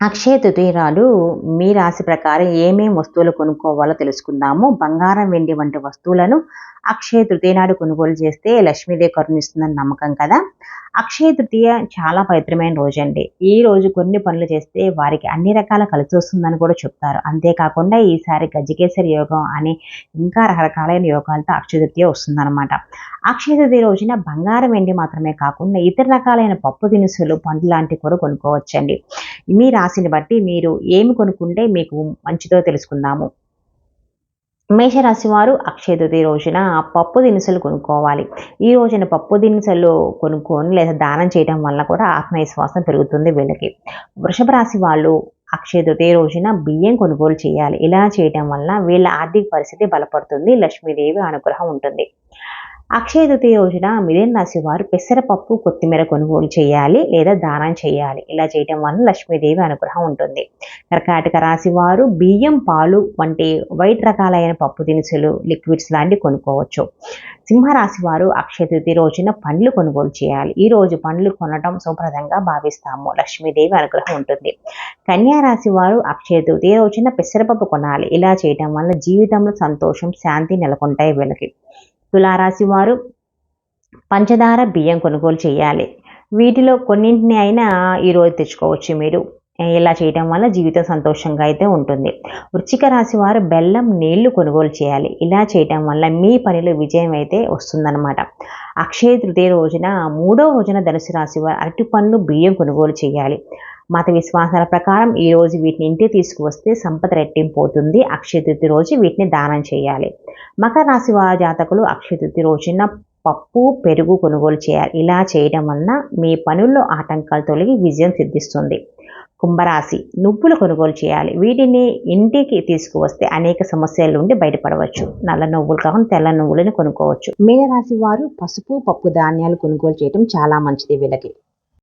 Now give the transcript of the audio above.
అక్షయ తృతీయరాలు మీ రాశి ప్రకారం ఏమేం వస్తువులు కొనుక్కోవాలో తెలుసుకుందాము. బంగారం వెండి వంటి వస్తువులను అక్షయ తృతీయ నాడు కొనుగోలు చేస్తే లక్ష్మీదేవి కరుణిస్తుందని నమ్మకం కదా? అక్షయ తృతీయ చాలా పవిత్రమైన రోజు అండి ఈ రోజు కొన్ని పనులు చేస్తే వారికి అన్ని రకాల కలిసి వస్తుందని కూడా చెప్తారు. అంతేకాకుండా ఈసారి గజకేసరి యోగం అని ఇంకా రకరకాలైన యోగాలతో అక్షయ తృతీయ వస్తుందన్నమాట. అక్షయ తృతీయ రోజున బంగారం వెండి మాత్రమే కాకుండా ఇతర రకాలైన పప్పు దినుసులు పండ్లు లాంటివి కూడా కొనుక్కోవచ్చండి. మీ రాశిని బట్టి మీరు ఏమి కొనుక్కుంటే మీకు మంచిదో తెలుసుకుందాము. మేషరాశి వారు అక్షయతృతి రోజున పప్పు దినుసులు కొనుక్కోవాలి. ఈ రోజున పప్పు దినుసులు కొనుక్కొని లేదా దానం చేయడం వల్ల కూడా ఆత్మవిశ్వాసం పెరుగుతుంది వీళ్ళకి. వృషభ రాశి వాళ్ళు అక్షయతృతి రోజున బియ్యం కొనుగోలు చేయాలి. ఇలా చేయడం వల్ల వీళ్ళ ఆర్థిక పరిస్థితి బలపడుతుంది. లక్ష్మీదేవి అనుగ్రహం ఉంటుంది. అక్షయ తృతీయ రోజున మిథున రాశి వారు పెసరపప్పు కొత్తిమీర కొనుగోలు చేయాలి లేదా దానం చేయాలి. ఇలా చేయటం వల్ల లక్ష్మీదేవి అనుగ్రహం ఉంటుంది. కర్కాటక రాశి వారు బియ్యం పాలు వంటి వైట్ రకాలైన పప్పు దినుసులు లిక్విడ్స్ లాంటివి కొనుక్కోవచ్చు. సింహరాశి వారు అక్షయ తృతీయ రోజున పండ్లు కొనుగోలు చేయాలి. ఈ రోజు పండ్లు కొనడం సుప్రదంగా భావిస్తాము. లక్ష్మీదేవి అనుగ్రహం ఉంటుంది. కన్యా రాశి వారు అక్షయ తృతీయ రోజున పెసరపప్పు కొనాలి. ఇలా చేయటం వల్ల జీవితంలో సంతోషం శాంతి నెలకొంటాయి వీళ్ళకి తులారాశి వారు పంచదార బియ్యం కొనుగోలు చేయాలి. వీటిలో కొన్నింటిని అయినా ఈరోజు తెచ్చుకోవచ్చు మీరు. ఇలా చేయడం వల్ల జీవితం సంతోషంగా అయితే ఉంటుంది. వృచ్చిక రాశి వారు బెల్లం నీళ్ళు కొనుగోలు చేయాలి. ఇలా చేయడం వల్ల మీ పనిలో విజయం అయితే వస్తుందన్నమాట. అక్షయ తృతీయ రోజున మూడో రోజున ధనుసు రాశి వారు అరటి పండ్లు బియ్యం కొనుగోలు చేయాలి. మత విశ్వాసాల ప్రకారం ఈరోజు వీటిని ఇంటికి తీసుకువస్తే సంపద రెట్టింపు అవుతుంది అక్షయతృతి రోజు వీటిని దానం చేయాలి. మకర రాశి వారి జాతకులు అక్షయతృతి రోజున పప్పు పెరుగు కొనుగోలు చేయాలి. ఇలా చేయడం వలన మీ పనుల్లో ఆటంకాలు తొలగి విజయం సిద్ధిస్తుంది. కుంభరాశి నువ్వులు కొనుగోలు చేయాలి. వీటిని ఇంటికి తీసుకువస్తే అనేక సమస్యల నుండి బయటపడవచ్చు. నల్ల నువ్వులు కాకుండా తెల్ల నువ్వులను కొనుక్కోవచ్చు. మీనరాశి వారు పసుపు పప్పు ధాన్యాలు కొనుగోలు చేయడం చాలా మంచిది వీళ్ళకి.